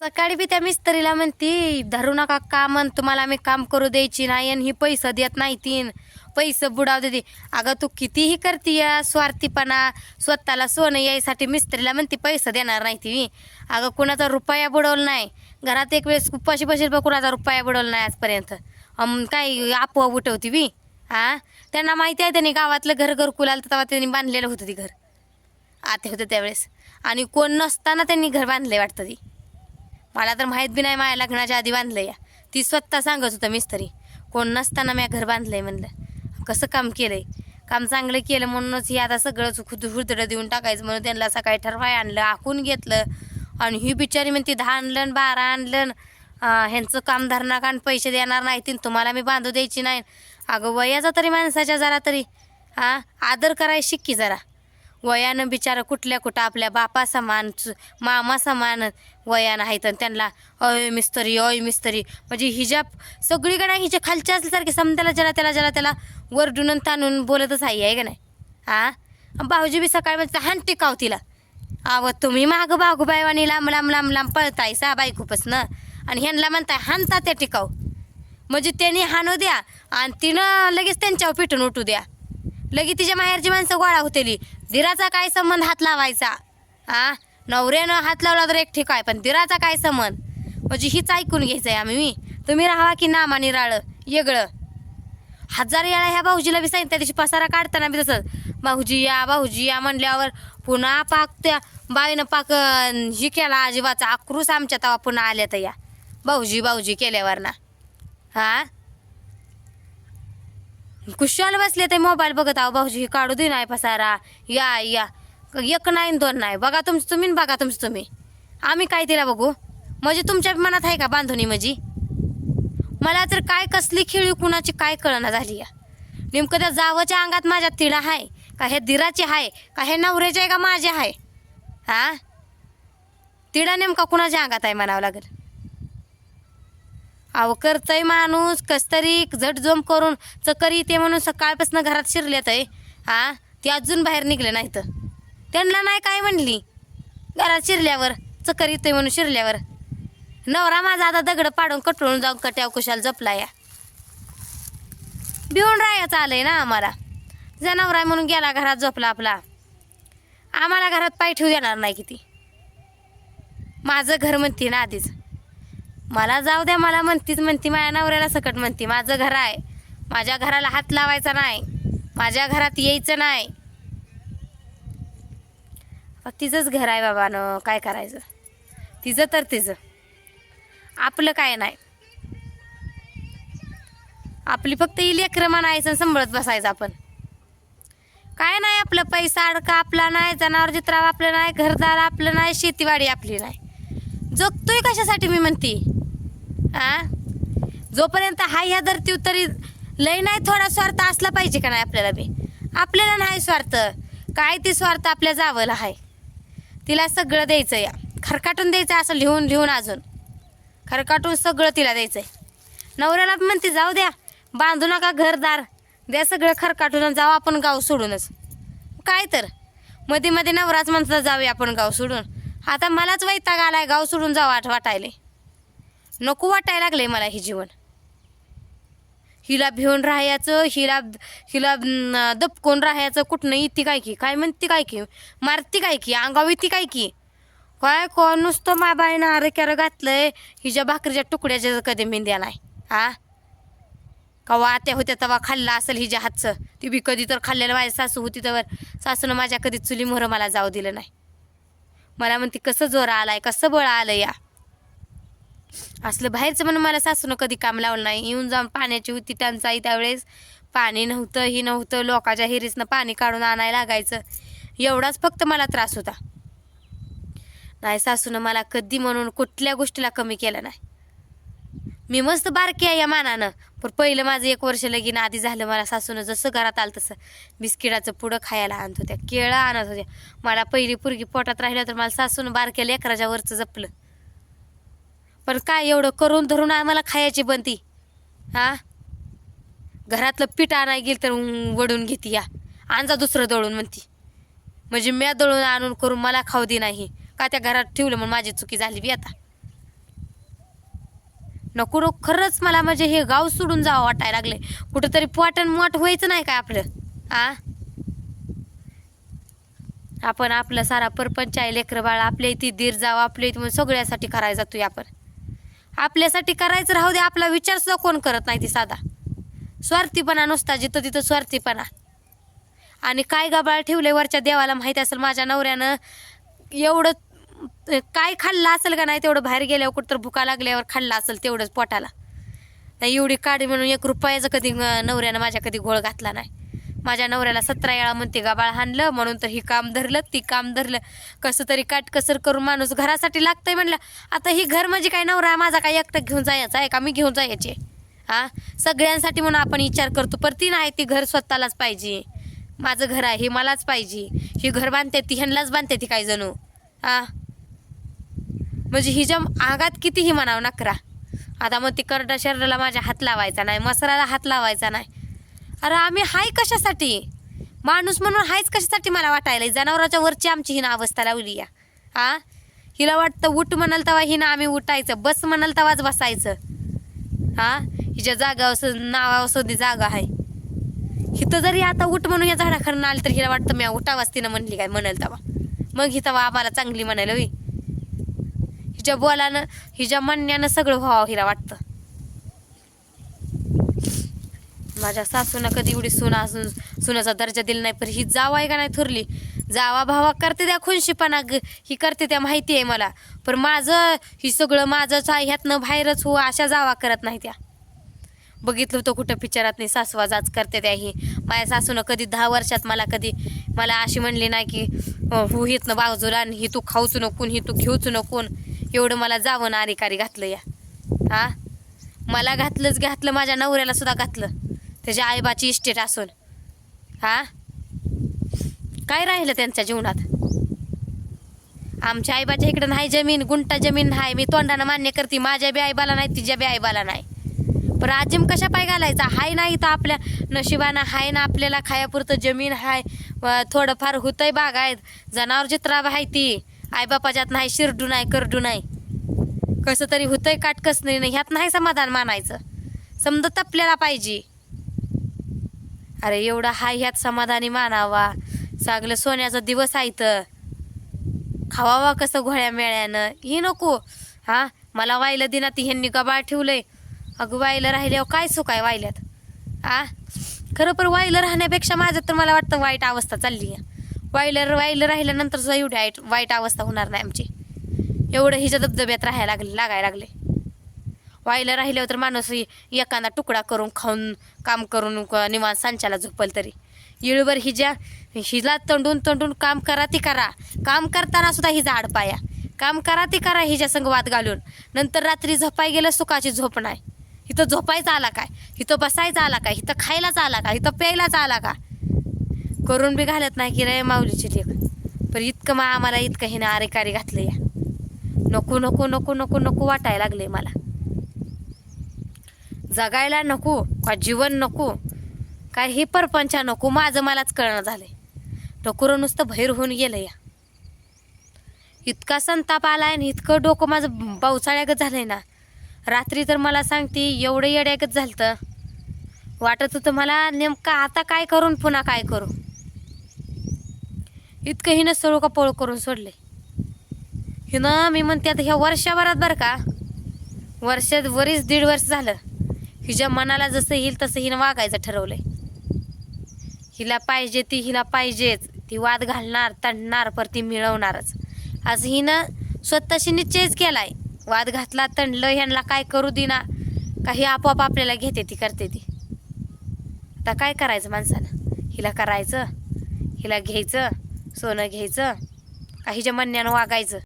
सकाळी बी त्या मिस्त्रीला म्हणती धरू नका काम अन तुम्हाला आम्ही काम करू द्यायची नाही आणि ही पैसा देत नाही तीन. पैसे बुडाव देते अगं तू कितीही करतीय स्वार्थीपणा स्वतःला सोनं यायसाठी मिस्त्रीला म्हणती पैसा देणार नाही ती. अगं कुणाचा रुपया बुडवला नाही. घरात एक वेळेस उपाशी बसेल पण कुणाचा रुपया बुडवला नाही आजपर्यंत. अम, काय आपोआप उठवती बी. हा त्यांना माहिती आहे त्यांनी गावातलं घर घरकुल आलं तेव्हा त्यांनी बांधलेलं होतं ती घर. आते होते त्यावेळेस. आणि कोण नसताना त्यांनी घर बांधले वाटतं ती. मला तर माहीत बी नाही माझ्या लग्नाच्या आधी बांधलं या ती स्वतः सांगत होतं मिस्त्री कोण नसताना मी घर बांधलंय म्हणलं. कसं काम केलंय? काम चांगलं केलं म्हणूनच हे आता सगळंच खुद हुदडं देऊन टाकायचं म्हणून त्यांना सकाळी ठरवाय आणलं आखून घेतलं. आणि ही बिचारी म्हणते दहा आणलं बारा आणलं. ह्यांचं काम धरणार कारण पैसे देणार नाही तीन तुम्हाला मी बांधू द्यायची नाही. अगं वयाचा तरी माणसाच्या जरा तरी. हां आदर करायला शिक्की जरा. वयानं बिचारा कुठल्या कुठं आपल्या बापा समान मामा समान वयानं आहेत आणि त्यांना अय मिस्तरी अय मिस्तरी. म्हणजे हिच्या सगळीकडे हिच्या खालच्या असल्यासारखे समजायला ज्याला त्याला ज्याला त्याला वरडून ताणून बोलतच आहे आहे का नाही? हा भाऊजी बी सकाळी म्हणजे हान टिकाव तिला. आव तुम्ही माग बागूबाईवाणी लांब लांब लांब लांब पळताय सा बायकूपसनं आणि ह्यांना म्हणताय हानता त्या टिकाव. म्हणजे त्यांनी हाणू द्या आणि तिनं लगेच त्यांच्यावर पिटून उठू द्या. लगी तिच्या माहेरची माणसं गोळा होतेली. दिराचा काय संबंध हात लावायचा? हा नवऱ्यानं हात लावला तर एक ठीक आहे पण दिराचा काय संबंध? म्हणजे हीच ऐकून घ्यायचं आहे आम्ही मी. तुम्ही राहावा की नामानी राळ येगळं. हजार वेळा ह्या भाऊजीला बी सांगितलं त्या दिवशी पसारा काढताना बी तसंच भाऊजी या भाऊजी या म्हणल्यावर पुन्हा पाक त्या बाईनं पाक ही केला अजिबाचा आक्रूस आमच्या तवा पुन्हा आल्या तर या. भाऊजी भाऊजी केल्यावर ना हा कुशाल बसले ते मोबाईल बघत आहो भाऊजी काढू दे नाही पसारा. या या. एक नाही दोन नाही. बघा तुमचं तुम्ही न बघा तुमचं तुम्ही. आम्ही काय तिला बघू? म्हणजे तुमच्या मनात आहे का बांधवणी म्हणजे? मला तर काय कसली खेळी कुणाची काय कळना झाली या. नेमकं त्या जावच्या अंगात माझ्या तिळा आहे का हे दिराचे आहे का हे नवऱ्याचे आहे का माझे आहे? हा? तिळा नेमका कुणाच्या अंगात आहे म्हणावं लागेल? अहो करतय माणूस कस तरी झटजोम करून चकर येते म्हणून सकाळपासून घरात शिरलेत आहे. हा ती अजून बाहेर निघले नाही तर त्यांना नाही काय म्हणली? घरात शिरल्यावर चकर येतोय म्हणून शिरल्यावर. नवरा माझा आता दगड पाडून कटळून जाऊन कट्याव कुशाल जपला या. भिवून राहायचं आलंय ना आम्हाला. जनावर आहे म्हणून गेला घरात झोपला आपला. आम्हाला घरात पाय ठेवू देणार नाही किती. माझं घर म्हणते ना आधीच. मला जाऊ द्या मला म्हणतीच म्हणती माझ्या नवऱ्याला सकट म्हणती माझं घर आहे. माझ्या घराला हात लावायचा नाही. माझ्या घरात यायचं नाही. तिचंच घर आहे बाबानं काय करायचं? तिचं तर तिचं. आपलं काय नाही. आपली फक्त ही लेकरं म्हणायचं सांभाळत बसायचं आपण. काय नाही आपलं पैसा अडका आपला नाही जनावर जित्राव आपलं नाही घरदार आपलं नाही शेतीवाडी आपली नाही. जगतोय कशासाठी मी म्हणते? आ? जोपर्यंत हा ह्या धरती तरी लय नाही थोडा स्वार्थ असला पाहिजे का नाही आपल्याला बी? आपल्याला नाही स्वार्थ. काय ती स्वार्थ आपल्या जावंला आहे तिला सगळं द्यायचं या खरकाटून द्यायचं असं लिहून लिहून अजून. खरकाटून सगळं तिला द्यायचंय. नवऱ्याला पण म्हणते जाऊ द्या. बांधू नका घरदार. द्या सगळं खरकाटून जाऊ आपण गाव सोडूनच. काय तर. मध्ये मध्ये नवराच म्हणता जाऊया आपण गाव सोडून. आता मलाच वैताग आलाय गाव सोडून जाऊ वाट वाटायले. नको वाटायला लागले मला हे जीवन. हिला भिवून राहायचं हिला हिला न, दपकून राहायचं कुठनं येते काय की? काय म्हणते काय की? मारती काय की? अंगाव इती काय की? काय कोण नुसतं माबाईनं अरे क्यारं घातलंय? हिच्या भाकरीच्या तुकड्याच्या कधी मेंद्या नाही हा? कवा आत्या होत्या तेव्हा खाल्ला असेल हिच्या हातचं. ती बी कधी तर खाल्लेलं माझ्या सासू होती तर सासूनं माझ्या कधी चुली मोहरं मला जाऊ दिलं नाही. मला म्हणते कसं जोर आलाय? कसं बळ आलं या? असलं बाहेरचं म्हणून मला सासूनं कधी काम लावलं नाही. येऊन जाऊन पाण्याची होती टंचाई त्यावेळेस. पाणी नव्हतं ही नव्हतं. लोकाच्या हिरीसनं पाणी काढून आणायला लागायचं. एवढाच फक्त मला त्रास होता. नाही सासूनं मला कधी म्हणून कुठल्या गोष्टीला कमी केलं नाही. मी मस्त बारकी आहे या मानानं. पण पहिलं माझं एक वर्ष लगीन आधी झालं मला सासूनं जसं घरात आलं तसं. बिस्किटाचं पुढं खायला आणत होत्या केळं आणत होत्या. मला पहिली पुरगी पोटात राहिलं तर मला सासूनं बारक्या लेकराच्या वरचं जपलं. पण काय एवढं करून धरून आम्हाला खायची बनती हा? घरातलं पीठ आणाय गेलं तर वडून घेते या. आणजा दुसरं दळून म्हणती. म्हणजे म्या दळून आणून करून मला खाऊ दे नाही. का त्या घरात ठेवलं म्हणून माझी चुकी झाली बी आता. नको नको खरंच मला म्हणजे हे गाव सोडून जावं वाटायला लागले कुठंतरी पाटण मोठ व्हायचं नाही काय आपलं? आ? आपण आपलं सारा परपंच आहे लेकरं बाळ आपल्या इथे दीर जावं आपल्या इथे सगळ्यासाठी करायला जातोय आपण. आपल्यासाठी करायचं राहू दे आपला विचार सुद्धा कोण करत नाही ती साधा. स्वार्थीपणा नुसता जिथं तिथं स्वार्थीपणा. आणि काय गबाळ ठेवले वरच्या देवाला माहिती असेल माझ्या नवऱ्यानं एवढं काय खाल्लं असेल का नाही तेवढं बाहेर गेल्यावर कुठं तर भुका लागल्यावर खाल्लं असेल तेवढंच पोटाला. नाही एवढी काढी म्हणून एक रुपयाचं कधी नवऱ्यानं माझ्या कधी गोळ घातला नाही. माझ्या नवऱ्याला सतरा वेळा म्हणते गाबाळ हाणलं म्हणून तर ही काम धरलं ती काम धरलं. कसं तरी काटकसर करून माणूस घरासाठी लागतंय म्हणलं. आता ही घर म्हणजे काय नवरा माझा काय एकटं घेऊन जायचं आहे का? मी घेऊन जायचे. हा सगळ्यांसाठी म्हणून आपण विचार करतो. पर ती नाही ती घर स्वतःलाच पाहिजे. माझं घर आहे हे मलाच पाहिजे. ही घर बांधते ती ह्यांनाच बांधते ती काय जणू. हा म्हणजे हिच्या आगात कितीही म्हणावं नकरा. आता मग ती करडा शरीराला माझ्या हात लावायचा नाही मसराला हात लावायचा नाही. अरे आम्ही हाय कशासाठी? माणूस म्हणून हायच कशासाठी मला वाटायला? जनावराच्या वरची आमची हिनं अवस्था लावली या. हा हिला वाटतं उठ म्हणाल तेव्हा हिनं आम्ही उठायचं बस म्हणाल तेव्हाच बसायचं. हा हिच्या जागा असं नावा ती जागा आहे. हिथं जरी आता उठ म्हणून या झाडाखाली आली तर हिला वाटतं मी उठावाच तिनं म्हणली काय म्हणाल तेव्हा मग ही तेव्हा आम्हाला चांगली म्हणायला होई हिच्या बोलानं हिच्या म्हणण्यानं सगळं व्हावं हिला वाटतं. माझ्या सासूनं कधी एवढी सुना असून सुनाचा दर्जा दिला नाही पण ही जावा आहे का नाही थोरली? जावा भावा करते त्या खुनशीपणा ग- ही करते त्या माहिती आहे मला. पण माझं ही सगळं माझंच आहे ह्यातनं बाहेरच हो अशा जावा करत नाही त्या. बघितलं होतं कुठं पिक्चरात नाही सासवा जाच करते त्या ही. माझ्या सासूनं कधी दहा वर्षात मला कधी मला अशी म्हणली नाही की हो हितनं बाजूला आणि ही तू खाऊच नकोन ही तू घेऊच नकोन एवढं मला जावं ना घातलं या. हा? मला घातलंच घातलं माझ्या नवऱ्याला सुद्धा घातलं. त्याच्या आईबाची इस्टेट असून हा? काय राहिलं त्यांच्या जीवनात? आमच्या आईबाच्या इकडं नाही जमीन गुंटा जमीन नाही. मी तोंडानं मान्य करते माझ्या बी आईबाला नाही तिच्या बी आईबाला नाही. पण आजिम कशा पाय घालायचा? हाय नाही तर आपल्या नशिबानं हाय ना आपल्याला खायापुरतं जमीन हाय. थोडंफार होतंय बाग आहेत. जनावर चित्रा आहे ती. आईबापाच्यात नाही शिरडू नाही करडू नाही. कसं तरी होतंय काटकस नाही ह्यात नाही समाधान मानायचं. समजत आपल्याला पाहिजे. अरे एवढा हाय ह्यात समाधानी मानावा. चांगलं सोन्याचा दिवस आहे तर खावावा कसं घोळ्या मेळ्यानं. हे नको. हा मला वायलं ती ह्यांनी गबाळ ठेवलंय. अगं वायलं राहिल्यावर काय सुख आहे वायल्यात आ? खरं पण वायलं राहण्यापेक्षा माझ्यात तर मला वाटतं वाईट अवस्था चालली आहे वायलं वायलं राहिल्यानंतर सुद्धा एवढी वाईट वाईट अवस्था होणार नाही आमची. एवढं हिच्या धबधब्यात राहायला लागले लागायला लागले. वायलं राहिल्यावर तर माणूस एखादा तुकडा करून खाऊन काम करून क- निवांत सांच्याला झोपल तरी. येळीवर हिज्या हिला तंडून तंडून काम करा ती करा. काम करताना सुद्धा हिजा आडपाया काम करा ती करा हिच्या संग वाद घालून. नंतर रात्री झोपाय गेलं सुखाची झोप नाही. इथं झोपायचा आला काय? इथं बसायचा आला काय? इथं खायलाच आला का? इथं प्यायलाच आला का? करून बी घालत नाही की रे माऊलीची लेख पण इतकं मा आम्हाला इतकं हिनं आरेकारी घातलं या. नको नको नको नको नको वाटायला लागले मला. जगायला नको का जीवन नको काय हे परपंचा नको माझं मलाच कळणं झालंय. डोकं नुसतं भैर होऊन गेलं या. इतका संताप आलाय आणि इतकं डोकं माझं पावसाळ्यागत झालंय ना. रात्री तर मला सांगते एवढं येड्यागत तर वाटत होतं मला नेमकं आता काय करून पुन्हा काय करू? इतकं हिनं सळू का पळू करून सोडले हिनं मी म्हणते आता ह्या वर्षाभरात बरं का? वर्षात वरीच दीड वर्ष झालं. हिच्या मनाला जसं येईल तसं हिनं वागायचं ठरवलंय. हिला पाहिजे ती हिला पाहिजेच. ती वाद घालणार तणणार पर ती मिळवणारच. आज हिनं स्वतःशी निश्चयच केलाय. वाद घातला तणलं ह्यांना काय करू देना? काही आपोआप आपल्याला घेते ती करते ती. आता काय करायचं माणसानं? हिला करायचं? हिला घ्यायचं? सोनं घ्यायचं का हिच्या म्हणण्यानं वागायचं.